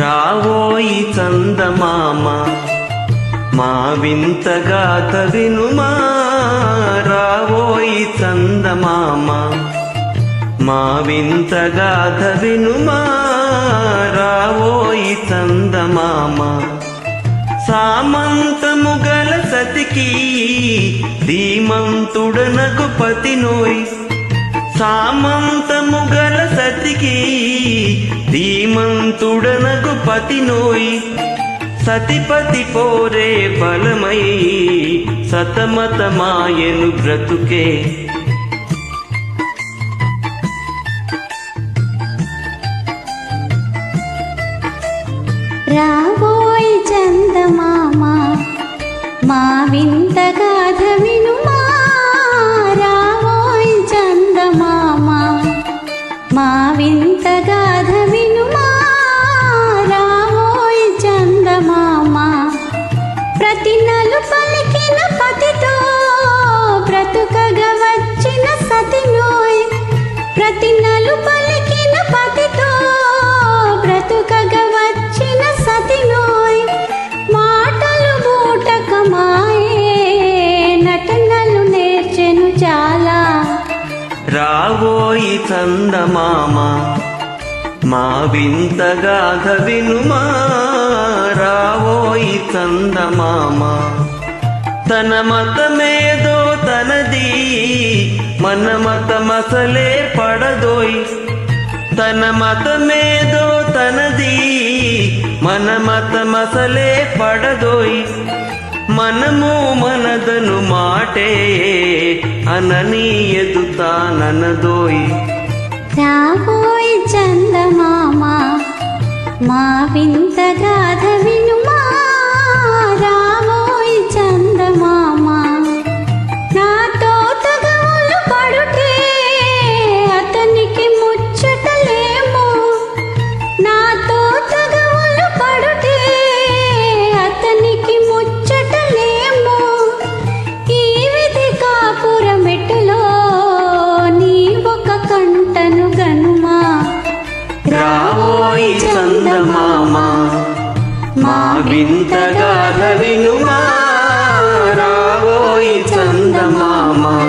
రావోయి చందమామ మా వింత గాత వినుమా రావోయి చందమామ మా వింత వింతగాథ వినుమా రావోయి చందమామ సామంతము గల సతికి ధీమంతుడనకు పతి పతినోయ్. సామంతము గల సతికి ధీమంతుడనకు పతినోయ్ సతిపతి పోరే బలమై సతమతమాయను బ్రతుకే. రాబోయ్ చందం ప్రతి నలు పలికిన పతితో బ్రతుకగ వచ్చిన సతినోయ్. మాటలు బూటకమాయే నటనలు నేర్చెను చాలా. రావోయి చందమామ మా వింతగాథ వినుమా రావోయి చందమామ తన మతమేదో తనది మన మతమసలే పడదోయ్. తన మతమేదో తనది మన మతమసలే పడదోయ్. మనము మనదను మాటే అనని ఎదుతాననదోయ్ రాబోయ్ చందమామ మా వింత గాథ వింతగా వినుమా. రావోయి చందమామా.